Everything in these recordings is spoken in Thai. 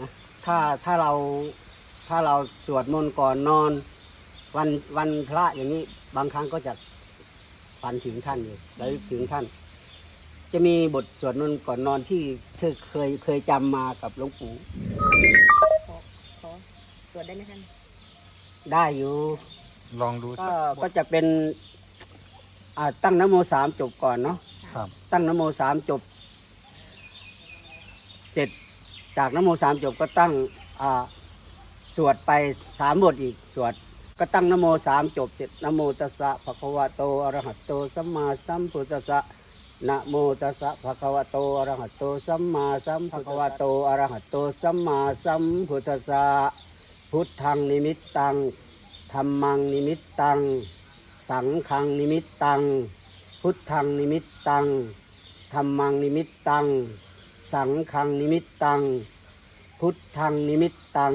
นะถ้าถ้าเราถ้าเราสวดมนต์ก่อนนอน วันวันพระอย่างนี้บางครั้งก็จะฝันถึงท่านอยู่แล้วถึงท่าน จะมีบทสวดมนต์ก่อนนอนที่เธอเคยเคยจำมากับหลวงปู่ขอขอสวดได้ไหมท่านได้อยู่ ลองดูก็สักบก็ทจะเป็นอ่าตั้งนโมสามจบก่อนเนาะ ครับ ตั้งนโมสามจบ เสร็จ จากนโมสามจบก็ตั้งสวดไปสามบทอีกสวดก็ตั้งนโมสามจบเสร็จนโมตัสสะภะคะวะโตอะระหะโตสัมมาสัมพุทธัสสะนะโมตัสสะภะคะวะโตอะระหะโตสัมมาสัมภะคะวะโตอะระหะโตสัมมาสัมพุทธัสสะพุทธังนิมิตตังธรรมังนิมิตตัง สังฆังนิมิตตัง พุทธังนิมิตตังธรรมังนิมิตตัง สังฆังนิมิตตัง พุทธังนิมิตตัง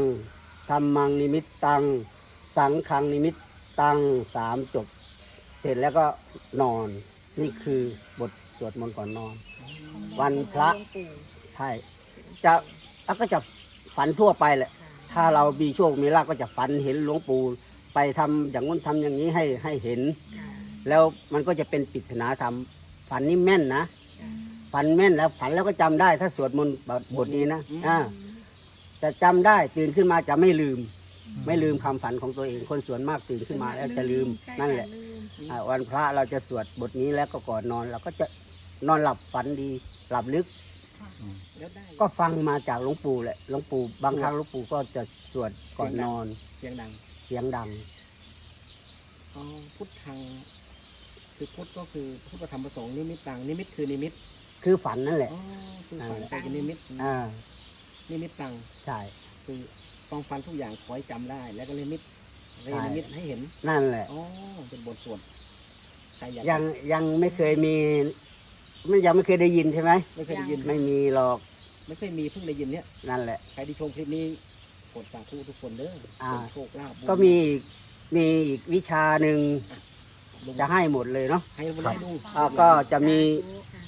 ธรรมังนิมิตตัง สังฆังนิมิตตังสามจบ เสร็จแล้วก็นอน นี่คือบทสวดมนต์ก่อนนอน วันพระใช่จะแล้วก็จะฝันทั่วไปแหละ ถ้าเรามีโชคมีลาภก็จะฝันเห็นหลวงปู่ไปทำอย่างนู้นทำอย่างนี้ให้ให้เห็น แล้วมันก็จะเป็นปริศนาธรรมฝันนี่แม่นนะ ฝันแม่นแล้วฝันแล้วก็จำได้ถ้าสวดมนต์บทนี้นะอ่าจะจำได้ตื่นขึ้นมาจะไม่ลืม ไม่ลืมคำฝันของตัวเองคนส่วนมากตื่นขึ้นมาแล้วจะลืมใช่นั่นแหละลืมอ่าวันพระเราจะสวดบทนี้แล้วก็ก่อนนอน เราก็จะนอนหลับฝันดี หลับลึก แล้วได้ก็ฟังมาจากหลวงปู่แหละหลวงปู่บางครั้งหลวงปู่ก็จะสวดก่อนนอนเสียงดังเสียงดัง อ๋อพุทธัง คือพุทธก็คือพุทธธรรมประสงค์นิมิตตังนิมิตคือนิมิต คือฝันนั่นแหละอ๋อคือฝันนั่นแหละไปเป็นนิมิตอ่า นิมิตตังใช่ คือต้องฟันทุกอย่างขอให้จำได้ แล้วก็นิมิตเรใช่นิมิตให้เห็นนั่นแหละ อ๋อเป็นบทสวดใครอยากยังยังไม่เคยมีไม่ยังไม่เคยได้ยินใช่ไหม ไม่เคยได้ยิน ไม่มีหรอก ไม่เคยมีเพิ่งได้ยินเนี่ย นั่นแหละ ใครที่ชมคลิปนี้กดสาธุทุกคนเด้ออ่าเป็นโชคลาภบุญก็มีอีกมีอีกวิชาหนึ่งลุงจะให้หมดเลยเนาะให้ลุงให้ลุงอ่าก็จะมี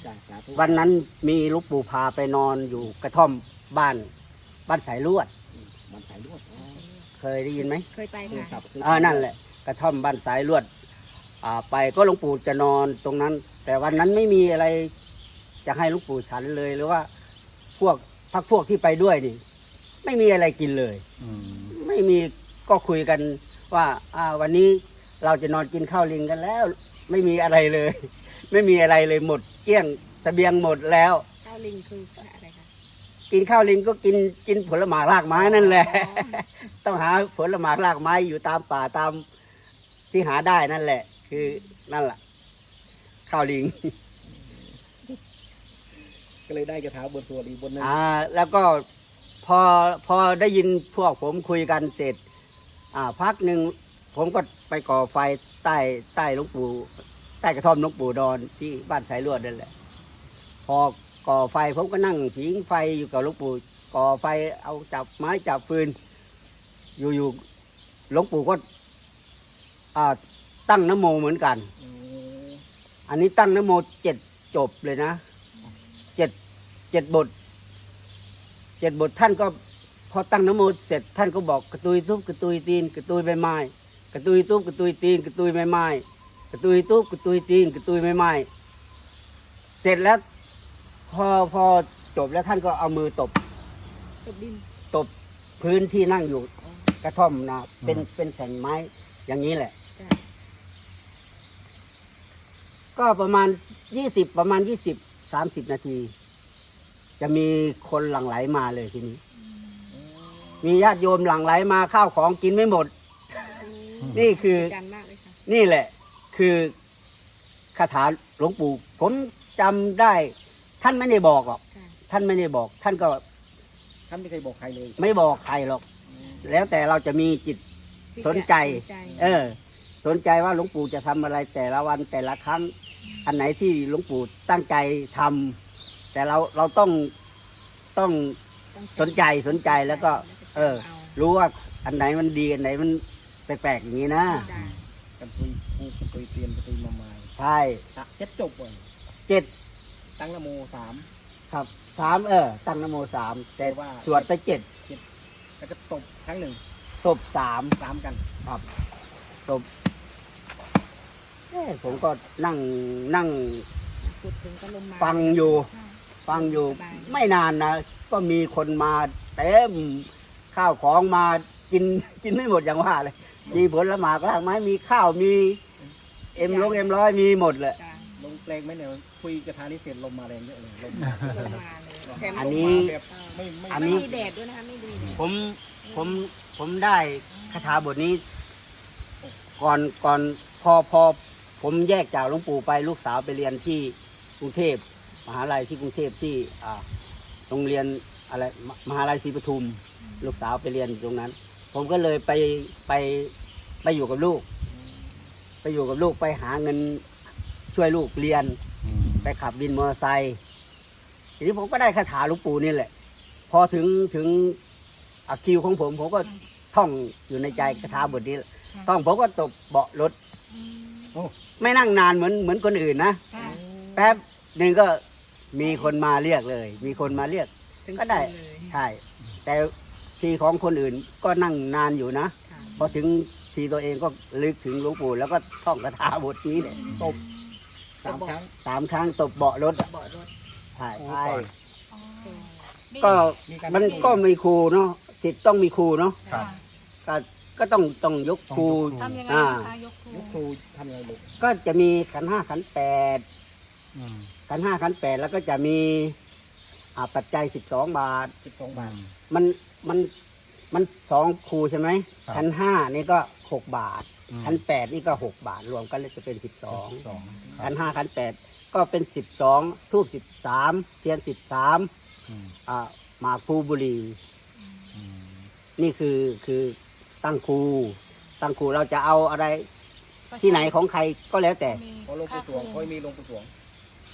จ้ะสาธุวันนั้นมีหลูกปู่พาไปนอนอยู่กระท่อมบ้านบ้านสายลวด มันสายลวดอ๋อเคยได้ยินไหมเคยไปเคยครัค่ะบเคยอ่านั่นแหละกระท่อมบ้านสายลวดอ่าไปก็หลวงปู่จะนอนตรงนั้น แต่วันนั้นไม่มีอะไรจะให้หลวงปู่ฉันเลยหรือว่าพวกพักพวกที่ไปด้วยนี่ ไม่มีอะไรกินเลย อืมไม่มีก็คุยกันว่าอ่าวันนี้เราจะนอนกินข้าวลิงกันแล้ว ไม่มีอะไรเลย ไม่มีอะไรเลยหมดเกลี้ยงเสบียงหมดแล้ว ข้าวลิงคืออะไรคะ กินข้าวลิงก็กินกินผลไม้รากไม้นั่นแหละอ๋อต้องหาผลไม้รากไม้อยู่ตามป่าตามที่หาได้นั่นแหละ คือนั่นแหละข้าวลิง ก็เลยได้กระถาบทสวดอีกบนหนึงอ่า แล้วก็พอพอได้ยินพวกผมคุยกันเสร็จ อ่า พักหนึ่งผมก็ไปก่อไฟใต้ใต้หลวงปู่ ใต้กระท่อมหลวงปู่ดอนที่บ้านสายลวดนั่นแหละ พอก่อไฟผมก็นั่งผิงไฟอยู่กับหลวงปู่ก่อไฟเอาจับไม้จับฟืน อยู่ๆหลวงปู่ก็ตั้งนโมเหมือนกัน อันนี้ตั้งนโมเจ็ดจบเลยนะเจ็ดเจ็ดบทเจ็ดบทท่านก็พอตั้งนโมเสร็จท่านก็บอกกระตุยทุบกระตุยตีนกระตุยใบไม้กระตุยทุบกระตุยตีนกระตุยใบไม้ ระตุยทุบกระตุยตีนกระตุยใบไม้เสร็จแล้ว พอพอจบแล้วท่านก็เอามือตบตบดินตบพื้นที่นั่งอยู่อ๋อกระท่อมนะเป็นเป็นแผ่นไม้อย่างนี้แหละ จ้ะก็ประมาณยี่สิบประมาณยี่สิบสามสิบนาที จะมีคนหลั่งไหลมาเลยทีนี้ มีญาติโยมหลั่งไหลมาข้าวของกินไม่หมด นี่คือจันมากเลยค่ะ นี่แหละ คือคาถาหลวงปู่ผมจำได้ ท่านไม่ได้บอกหรอก ค่ะ ท่านไม่ได้บอก ท่านก็ท่านไม่เคยบอกใครเลยไม่บอกใครหรอก แล้วแต่เราจะมีจิต ที่สนใจ สนใจเออ สนใจว่าหลวงปู่จะทำอะไรแต่ละวันแต่ละครั้ง อันไหนที่หลวงปู่ตั้งใจทำแต่เราเราต้องต้องต้องสนใจสนใจแล้วก็ เออารู้ว่าอันไหนมันดีอันไหนมันแปลกๆอย่างนี้นะ จ้ะ กันตุย ปูกันตุยเตียนกันตุยมาไม้ใช่สักเจ็ดจบเลยเจ็ดตั้งนโมสามคครับสามเออ ตั้งนโมสามแต่ว่า สวดไปเจ็ดแล้วก็ตบครั้งหนึ่งตบสามสามกันครับตบเอ้ผมก็นั่งนั่งพูดถึงก็ลมมาฟังอยู่ค่ะฟังอยู่สบาย ไม่นานนะ ก็มีคนมาเต็มข้าวของมากิน กินไม่หมดอย่างว่าเลย มีผลหมากรากไม้มีข้าวมี เอ็มลงเอ็มร้อยมีหมดเลยจ้ะลงเพลงไหมเนี่ยคุยกระทานิเสร็จลมมาแรงเยอะเลยลมลมมาเลยแถมอันลมนี้ แบบไม่ไม่อันไม่นี้ มีแดดด้วยนะคะไม่มีแดดผมผมผมได้คาถาบทนี้ ก่อนก่อนพอพอผมแยกจากหลวงปู่ไปลูกสาวไปเรียนที่กรุงเทพมหาลัยที่กรุงเทพที่อ่าโรงเรียนอะไรมมหาลัยศรีปทุม ลูกสาวไปเรียนอยู่ตรงนั้น ผมก็เลยไปไปไปอยู่กับลูก ไปอยู่กับลูกไปหาเงินช่วยลูกเรียน ไปขับวินมอเตอร์ไซค์ทีนี้ผมก็ได้คาถาหลวงปู่นี่แหละ พอถึงถึงอาคิวของผมผมก็ท่องอยู่ในใจคาถาบทนี้แหละท่องผมก็ตบเบาะรถโอ้ไม่นั่งนานเหมือนเหมือนคนอื่นนะค่ะแป๊บหนึ่งก็มีคนมาเรียกเลย มีคนมาเรียกถึงก็ได้เลยใช่แต่ทีของคนอื่นก็นั่งนานอยู่นะค่ะพอถึง ทีตัวเองก็ลึกถึงหลวงปู่แล้วก็ท่องคาถาบทนี้เนี่ยตบสามครั้งสามครั้งตบเบาะรถอะเบาะรถใช่โอ้ใช่ก่อน ก็มีการมันก็มีครูเนาะสิทธิ์ต้องมีครูเนาะครับ ก็ก็ต้องต้องยกครูต้องยกครูทำยังไงอ่านะคะยกครู ลูกครูทำยังไงลูกก็จะมีขันห้าขันแปดอืมขันห้าขันแปดแล้วก็จะมีอ่าปัจจัยสิบสองบาท สิบสองบาท มันมัน มันสองครูใช่ไหมครับขันห้านี่ก็หกบาทอืมขันแปดนี่ก็หกบาท รวมกันเลยจะเป็นสิบสองสองคขัรับนห้าขันแปดก็เป็นสิบสองทูบสิบสามเทียนสิบสามอืมอ่าหมากภูบุรี อืมนี่คือคือตั้งครูตั้งครูเราจะเอาอะไรที่ไหนของใครก็แล้วแต่เพราะหลวงปู่สวงเขามีหลวงปู่สวง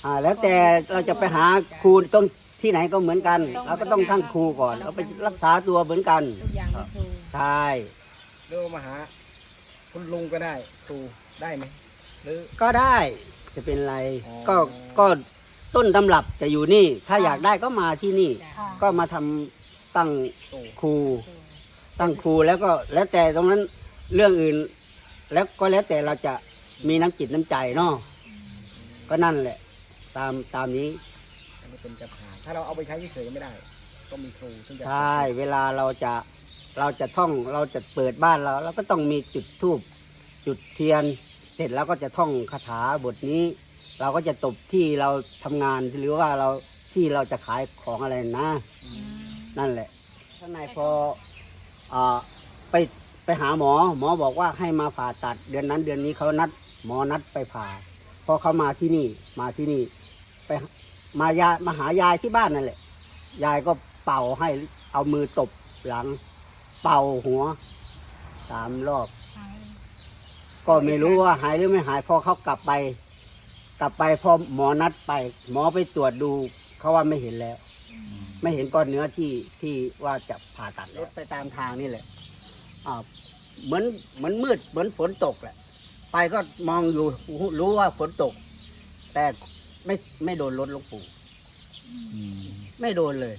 อ่าแล้วแต่เราจะไปหาครูต้อง ที่ไหนก็เหมือนกันเราก็ต้องตั้งครูก่อนเราไปรักษาตัวเหมือนกันทุกอย่างมีครูใช่หรือว่ามาหาคุณลุงก็ได้ครูได้ไหมหรือ ก็ได้จะเป็นไรอ๋อ ก็ก็ต้นตำรับจะอยู่นี่ ถ้าอยากได้ก็มาที่นี่จ้ะก็มาทำตั้งโอ้ครู ตั้งครูแล้วก็แล้วแต่ตรงนั้นเรื่องอื่น แล้วก็แล้วแต่เราจะมีน้ำจิตน้ำใจเนาะก็นั่นแหละ ตามตามนี้อั นนี้เป็นกระถางถ้าเราเอาไปใช้เฉยๆไม่ได้ ก็มีครูซึ่งจะใช่เวลาเราจะเราจะท่องเราจะเปิดบ้านเราเราก็ต้องมีจุดธูปจุดเทียน เสร็จแล้วก็จะท่องคาถาบทนี้ เราก็จะตบที่เราทำงานหรือว่าเราที่เราจะขายของอะไรนะ นั่นแหละข้างในพออาไปไปหาหมอ หมอบอกว่าให้มาผ่าตัด เดือนนั้นเดือนนี้เขานัด หมอนัดไปผ่าพอเขามาที่นี่มาที่นี่ ไป มายามาหายายที่บ้านนั่นแหละ ยายก็เป่าให้เอามือตบหลัง เป่าหัวสามรอบ ก็ไม่รู้ว่าหายหรือไม่หายพอเขากลับไป กลับไปพอหมอนัดไป หมอไปตรวจดูเขาว่าไม่เห็นแล้ว ไม่เห็นก้อนเนื้อที่ที่ว่าจะผ่าตัดรถไปตามทางนี่แหละอ่าเหมือนเหมือนมืดเหมือนฝนตกแหละ ไปก็มองอยู่รู้ว่าฝนตก แต่ ไม่ไม่โดนรถหลวงปู่อืมไม่โดนเลย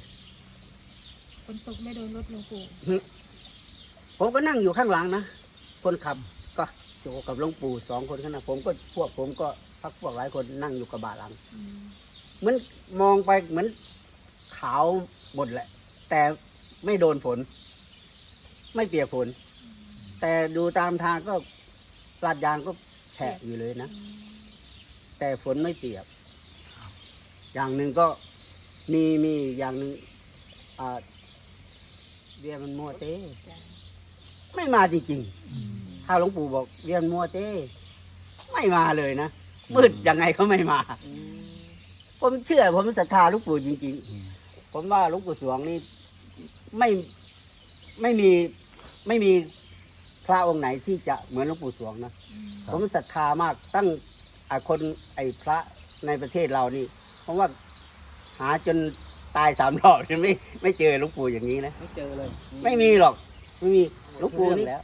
ฝนตกไม่โดนรถหลวงปู่ผมก็นั่งอยู่ข้างหลังนะ คนขับก็อยู่กับหลวงปู่สองคนข้างหน้าผมก็พวกผมก็พักพวกหลายคนนั่งอยู่กับบาหลังเหมือนมองไปเหมือนขาวหมดแหละ แต่ไม่โดนฝน ไม่เปียกฝน แต่ดูตามทางก็ลาดยางก็แฉะอยู่เลยนะ แต่ฝนไม่เปียก อย่างหนึ่งก็มีมีอย่างหนึ่งอ่าเรียนมันมัวเต้จ้ะไม่มาจริงๆถ้าหลวงปู่บอกเรียนมัวเต้ไม่มาเลยนะมืดยังไงก็ไม่มาอืมผมเชื่อ ผมศรัทธาหลวงปู่จริงอืมๆผมว่าหลวงปู่สวงนี่ไม่ไม่มีไม่มีพระองค์ไหนที่จะเหมือนหลวงปู่สวงนะผมศรัทธามากตั้งอ่าคนไอ้พระในประเทศเรานี่ เพราะว่าหาจนตายสามรอบยังไม่ไม่เจอหลวงปู่อย่างนี้นะ ไม่เจอเลยไม่มีหรอกไม่มีหลวงปู่นี่แล้ว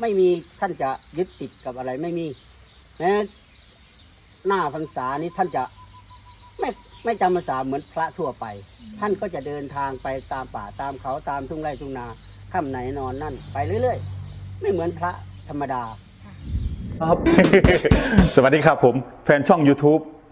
ไม่มีท่านจะยึดติดกับอะไรไม่มีแม้หน้าพรรษานี้ท่านจะไม่ไม่จำพรรษาเหมือนพระทั่วไป ท่านก็จะเดินทางไปตามป่าตามเขาตามทุ่งไร่ทุ่งนาค่ำไหนนอนนั่นไปเรื่อยๆ ไม่เหมือนพระธรรมดา ครับ สวัสดีครับผมแฟนช่อง YouTube